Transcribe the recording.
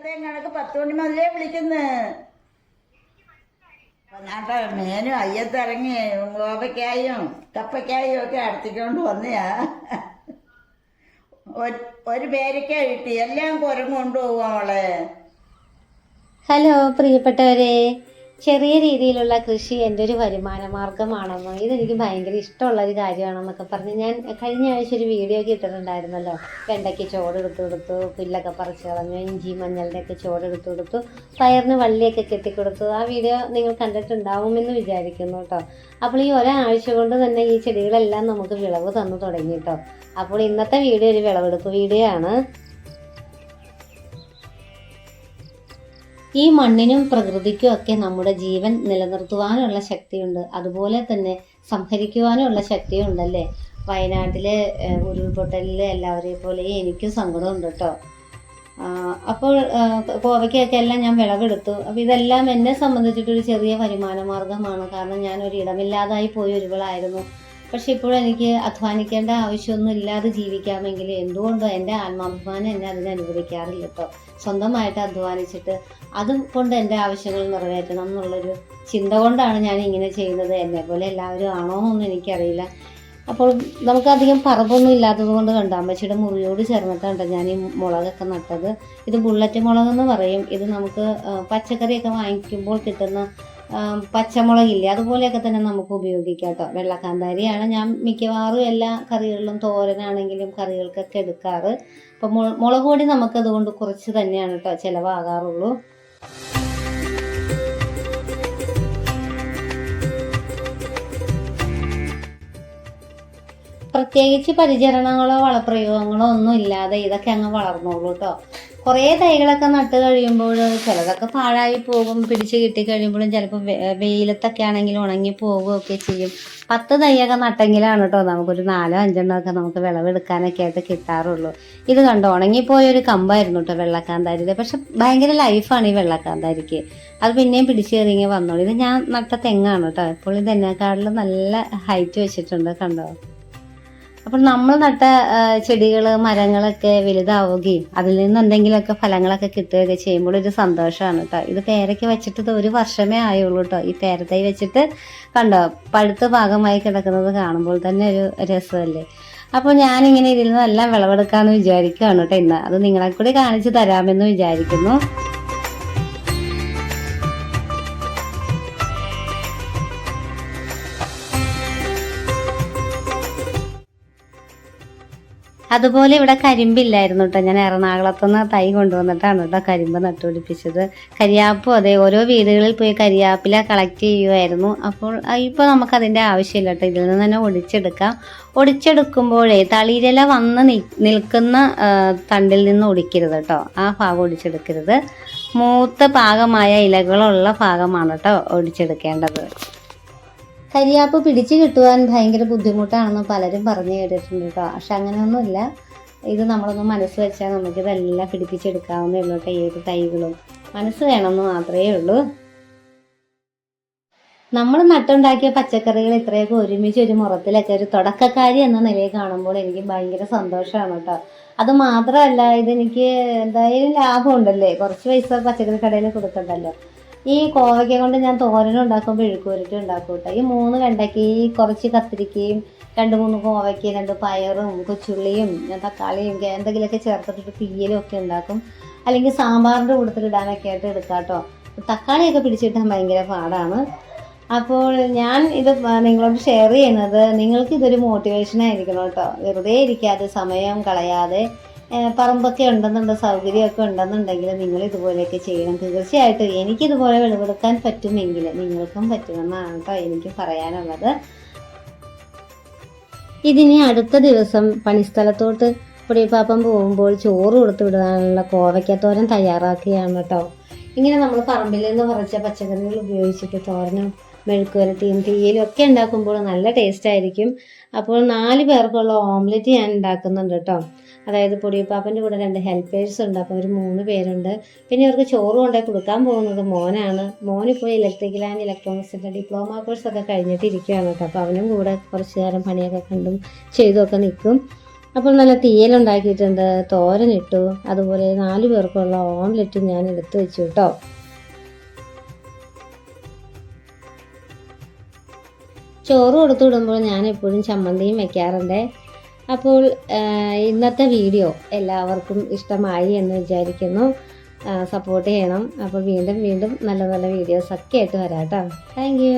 എന്നത്തെയും കണക്ക് പത്ത് മണി മുതലേ വിളിക്കുന്നു. മേനും അയ്യത്തിറങ്ങി ഗോപയ്ക്കായും കപ്പയ്ക്കായും ഒക്കെ അടുത്തിക്കൊണ്ട് വന്നയാ. ഒരു- പേരക്ക കിട്ടി. എല്ലാം കുരങ്ങ് കൊണ്ടുപോകും അവളെ ഹലോ പ്രിയപ്പെട്ടവരെ. ചെറിയ രീതിയിലുള്ള കൃഷി എന്റെ ഒരു വരുമാന മാർഗമാണെന്നോ ഇതെനിക്ക് ഭയങ്കര ഇഷ്ടമുള്ള ഒരു കാര്യമാണെന്നൊക്കെ പറഞ്ഞ് ഞാൻ കഴിഞ്ഞ ആഴ്ച ഒരു വീഡിയോ ഒക്കെ ഇട്ടിട്ടുണ്ടായിരുന്നല്ലോ. വെണ്ടയ്ക്ക് ചോടെടുത്ത് കൊടുത്തു പുല്ലൊക്കെ പറിച്ച് കളഞ്ഞു ഇഞ്ചി മഞ്ഞളുടെ ഒക്കെ ചോടെടുത്ത് കൊടുത്തു പയറിന് വള്ളിയൊക്കെ കെട്ടിക്കൊടുത്തു ആ വീഡിയോ നിങ്ങൾ കണ്ടിട്ടുണ്ടാവുമെന്ന് വിചാരിക്കുന്നു കേട്ടോ. അപ്പോൾ ഈ ഒരാഴ്ച കൊണ്ട് തന്നെ ഈ ചെടികളെല്ലാം നമുക്ക് വിളവ് തന്നു തുടങ്ങി കേട്ടോ. അപ്പോൾ ഇന്നത്തെ വീഡിയോ ഒരു വിളവെടുപ്പ് വീഡിയോ ആണ്. ഈ മണ്ണിനും പ്രകൃതിക്കും ഒക്കെ നമ്മുടെ ജീവൻ നിലനിർത്തുവാനുള്ള ശക്തിയുണ്ട്. അതുപോലെ തന്നെ സംഹരിക്കുവാനുള്ള ശക്തിയും ഉണ്ടല്ലേ വയനാട്ടിലെ ഉരുൾപൊട്ടലിലെ എല്ലാവരെയും പോലെ എനിക്കും സങ്കടമുണ്ട് കേട്ടോ. അപ്പോൾ കോവയ്ക്കൊക്കെ എല്ലാം ഞാൻ വിളവെടുത്തു. അപ്പോൾ ഇതെല്ലാം എന്നെ സംബന്ധിച്ചിട്ടൊരു ചെറിയ വരുമാന മാർഗമാണ് കാരണം ഞാൻ ഒരു ഇടമില്ലാതായി പോയി ഒരുവളായിരുന്നു. പക്ഷെ ഇപ്പോൾ എനിക്ക് അധ്വാനിക്കേണ്ട ആവശ്യമൊന്നും ഇല്ലാതെ ജീവിക്കാമെങ്കിൽ എന്തുകൊണ്ടോ എന്റെ ആത്മാഭിമാനം എന്നെ അതിനെ അനുവദിക്കാറില്ല കേട്ടോ. സ്വന്തമായിട്ട് അധ്വാനിച്ചിട്ട് അതും കൊണ്ട് എന്റെ ആവശ്യങ്ങൾ നിറവേറ്റണം എന്നുള്ളൊരു ചിന്ത കൊണ്ടാണ് ഞാൻ ഇങ്ങനെ ചെയ്യുന്നത്. എന്നെ പോലെ എല്ലാവരും ആണോ എന്നൊന്നും എനിക്കറിയില്ല. അപ്പോൾ നമുക്കധികം പറമ്പൊന്നും ഇല്ലാത്തത് കൊണ്ട് കണ്ടു. അമ്മച്ചിയുടെ മുറിയോട് ചേർന്നിട്ടാണ് ഞാൻ ഈ മുളകൊക്കെ നട്ടത്. ഇത് ബുള്ളറ്റ് മുളകെന്ന് പറയും. ഇത് നമുക്ക് പച്ചക്കറിയൊക്കെ വാങ്ങിക്കുമ്പോൾ കിട്ടുന്ന പച്ചമുളകില്ലേ അതുപോലെയൊക്കെ തന്നെ നമുക്ക് ഉപയോഗിക്കാം കേട്ടോ വെള്ളക്കാന്താരിയാണ് ഞാൻ മിക്കവാറും എല്ലാ കറികളിലും തോരനാണെങ്കിലും കറികൾക്കൊക്കെ എടുക്കാറ്. അപ്പം മുള മുളക് പൊടി നമുക്കതുകൊണ്ട് കുറച്ച് തന്നെയാണ് കേട്ടോ ചിലവാകാറുള്ളൂ. പ്രത്യേകിച്ച് പരിചരണങ്ങളോ വളപ്രയോഗങ്ങളോ ഒന്നും ഇല്ലാതെ ഇതൊക്കെ അങ്ങ് വളർന്നോളൂ കേട്ടോ കുറേ തൈകളൊക്കെ നട്ട് കഴിയുമ്പോൾ ചിലതൊക്കെ പാഴായി പോകും പിടിച്ച് കിട്ടി കഴിയുമ്പോഴും ചിലപ്പോൾ വെയിലത്തൊക്കെ ആണെങ്കിൽ ഉണങ്ങി പോവുകയൊക്കെ ചെയ്യും. പത്ത് തൈയൊക്കെ നട്ടെങ്കിലാണ് കേട്ടോ നമുക്കൊരു നാലോ അഞ്ചെണ്ണമൊക്കെ നമുക്ക് വിളവെടുക്കാനൊക്കെ ആയിട്ട് കിട്ടാറുള്ളൂ. ഇത് കണ്ടോ ഉണങ്ങിപ്പോയ ഒരു കമ്പായിരുന്നു കേട്ടോ വെള്ളക്കാന്താരിയുടെ പക്ഷെ ഭയങ്കര ലൈഫാണ് ഈ വെള്ളക്കാന്താരിക്ക്. അത് പിന്നെയും പിടിച്ചു കയറിങ്ങി വന്നോളൂ. ഇത് ഞാൻ നട്ട തെങ്ങാണ് കേട്ടോ. ഇപ്പോൾ ഇത് എന്നെക്കാട്ടിലും നല്ല ഹൈറ്റ് വെച്ചിട്ടുണ്ട് കണ്ടോ? അപ്പോൾ നമ്മൾ നട്ട ചെടികൾ മരങ്ങളൊക്കെ വലുതാവുകയും അതിൽ നിന്ന് എന്തെങ്കിലുമൊക്കെ ഫലങ്ങളൊക്കെ കിട്ടുകയൊക്കെ ചെയ്യുമ്പോൾ ഒരു സന്തോഷമാണ് കേട്ടോ ഇത് പേരയ്ക്ക് വെച്ചിട്ട് ഇത് ഒരു വർഷമേ ആയുള്ളൂ കേട്ടോ ഈ പേരത്തൈ വെച്ചിട്ട് കണ്ടോ പഴുത്ത ഭാഗമായി കിടക്കുന്നത് കാണുമ്പോൾ തന്നെ ഒരു രസമല്ലേ. അപ്പോൾ ഞാനിങ്ങനെ ഇതിൽ നിന്നെല്ലാം വിളവെടുക്കാമെന്ന് വിചാരിക്കുകയാണ് കേട്ടോ ഇന്ന്. അത് നിങ്ങളെ കൂടി കാണിച്ചു തരാമെന്ന് വിചാരിക്കുന്നു. അതുപോലെ ഇവിടെ കരിമ്പില്ലായിരുന്നു കേട്ടോ ഞാൻ എറണാകുളത്തുനിന്ന് തൈ കൊണ്ടുവന്നിട്ടാണ് കേട്ടോ കരിമ്പ് നട്ടുപിടിപ്പിച്ചത്. കരിയാപ്പും അതെ ഓരോ വീടുകളിൽ പോയി കരിയാപ്പില കളക്ട് ചെയ്യുമായിരുന്നു അപ്പോൾ ഇപ്പോൾ നമുക്കതിന്റെ ആവശ്യമില്ല കേട്ടോ ഇതിൽ നിന്ന് തന്നെ ഒടിച്ചെടുക്കാം. ഒടിച്ചെടുക്കുമ്പോഴേ തളിരില വന്ന് നിൽക്കുന്ന തണ്ടിൽ നിന്ന് ഒടിക്കരുത് കേട്ടോ ആ ഭാഗം ഒടിച്ചെടുക്കരുത്. മൂത്ത പാകമായ ഇലകളുള്ള ഭാഗമാണ് കേട്ടോ ഒടിച്ചെടുക്കേണ്ടത്. കരിയാപ്പ് പിടിച്ചു കിട്ടുവാൻ ഭയങ്കര ബുദ്ധിമുട്ടാണെന്ന് പലരും പറഞ്ഞു കേട്ടിട്ടുണ്ട് കേട്ടോ. പക്ഷെ അങ്ങനെയൊന്നുമില്ല. ഇത് നമ്മളൊന്ന് മനസ്സ് വെച്ചാൽ നമുക്കിതെല്ലാം പിടിപ്പിച്ചെടുക്കാവുന്നേ ഉള്ളൂ കേട്ടോ ഏത് തൈകളും. മനസ്സ് വേണമെന്ന് മാത്രമേ ഉള്ളൂ. നമ്മൾ നട്ടുണ്ടാക്കിയ പച്ചക്കറികൾ ഇത്രയൊക്കെ ഒരുമിച്ച് ഒരു മുറത്തിലൊക്കെ ഒരു തുടക്കക്കാരി എന്ന നിലയിൽ കാണുമ്പോൾ എനിക്ക് ഭയങ്കര സന്തോഷമാണ് കേട്ടോ. അത് മാത്രമല്ല ഇതെനിക്ക് എന്തായാലും ലാഭമുണ്ടല്ലേ? കുറച്ച് പൈസ പച്ചക്കറി കടയിൽ കൊടുക്കണ്ടല്ലോ. ഈ കോവയ്ക്ക കൊണ്ട് ഞാൻ തോരൻ ഉണ്ടാക്കും മെഴുക്കുവരട്ടി ഉണ്ടാക്കും കേട്ടോ ഈ മൂന്ന് വെണ്ടയ്ക്കയും കുറച്ച് കത്തിരിക്കയും രണ്ട് മൂന്ന് കോവയ്ക്ക രണ്ട് പയറും കൊച്ചുള്ളിയും തക്കാളിയും എന്തെങ്കിലുമൊക്കെ ചേർത്തിട്ട് തീയലും ഒക്കെ ഉണ്ടാക്കും. അല്ലെങ്കിൽ സാമ്പാറിന്റെ കൂട്ടത്തിൽ ഇടാനൊക്കെ ആയിട്ട് എടുക്കാം കേട്ടോ തക്കാളിയൊക്കെ പിടിച്ചിട്ടാൻ ഭയങ്കര പാടാണ്. അപ്പോൾ ഞാൻ ഇത് നിങ്ങളോട് ഷെയർ ചെയ്യുന്നത് നിങ്ങൾക്ക് ഇതൊരു മോട്ടിവേഷൻ ആയിരിക്കണം കേട്ടോ വെറുതെ ഇരിക്കാതെ സമയം കളയാതെ പറമ്പൊക്കെ ഉണ്ടെന്നുണ്ട് സൗകര്യമൊക്കെ ഉണ്ടെന്നുണ്ടെങ്കിൽ നിങ്ങൾ ഇതുപോലെയൊക്കെ ചെയ്യണം. തീർച്ചയായിട്ടും എനിക്കിതുപോലെ വിളവെടുക്കാൻ പറ്റുമെങ്കിൽ നിങ്ങൾക്കും പറ്റുമെന്നാണ് കേട്ടോ എനിക്ക് പറയാനുള്ളത്. ഇതിനി അടുത്ത ദിവസം പണിസ്ഥലത്തോട്ട് പൊടിയപ്പാപ്പം പോകുമ്പോൾ ചോറ് കൊടുത്തു വിടാനുള്ള കോവയ്ക്കത്തോരൻ തയ്യാറാക്കുകയാണ് കേട്ടോ. ഇങ്ങനെ നമ്മൾ പറമ്പിൽ നിന്ന് പറിച്ച പച്ചക്കറികൾ ഉപയോഗിച്ചിട്ട് തോരനും മെഴുക്കുവരട്ടിയും തീയലും ഒക്കെ ഉണ്ടാക്കുമ്പോൾ നല്ല ടേസ്റ്റ് ആയിരിക്കും. അപ്പോൾ നാല് പേർക്കുള്ള ഓംലെറ്റ് ഞാൻ ഉണ്ടാക്കുന്നുണ്ട് കേട്ടോ അതായത് പൊടിയപ്പാപ്പന്റെ കൂടെ രണ്ട് ഹെൽപ്പേഴ്സ് ഉണ്ട്. അപ്പോൾ ഒരു മൂന്ന് പേരുണ്ട്. പിന്നെ ഇവർക്ക് ചോറ് കൊണ്ടേ കൊടുക്കാൻ പോകുന്നത് മോനാണ്. മോനിപ്പോൾ ഇലക്ട്രിക്കൽ ആൻഡ് ഇലക്ട്രോണിക്സിന്റെ ഡിപ്ലോമ കോഴ്സ് ഒക്കെ കഴിഞ്ഞിട്ട് ഇരിക്കുകയാണ് കേട്ടോ അപ്പോൾ അവനും കൂടെ കുറച്ച് നേരം പണിയൊക്കെ കണ്ടും ചെയ്തൊക്കെ നിൽക്കും. അപ്പോൾ നല്ല തീയലുണ്ടാക്കിയിട്ടുണ്ട് തോരനിട്ടു അതുപോലെ നാല് പേർക്കുള്ള ഓംലെറ്റ് ഞാൻ എടുത്തു വെച്ചു കേട്ടോ ചോറ് കൊടുത്തു വിടുമ്പോൾ ഞാൻ എപ്പോഴും ചമ്മന്തിയും വെക്കാറുണ്ട്. അപ്പോൾ ഇന്നത്തെ വീഡിയോ എല്ലാവർക്കും ഇഷ്ടമായി എന്ന് വിചാരിക്കുന്നു. സപ്പോർട്ട് ചെയ്യണം. അപ്പോൾ വീണ്ടും വീണ്ടും നല്ല നല്ല വീഡിയോസ് ഒക്കെ ആയിട്ട് വരാം കേട്ടോ. താങ്ക്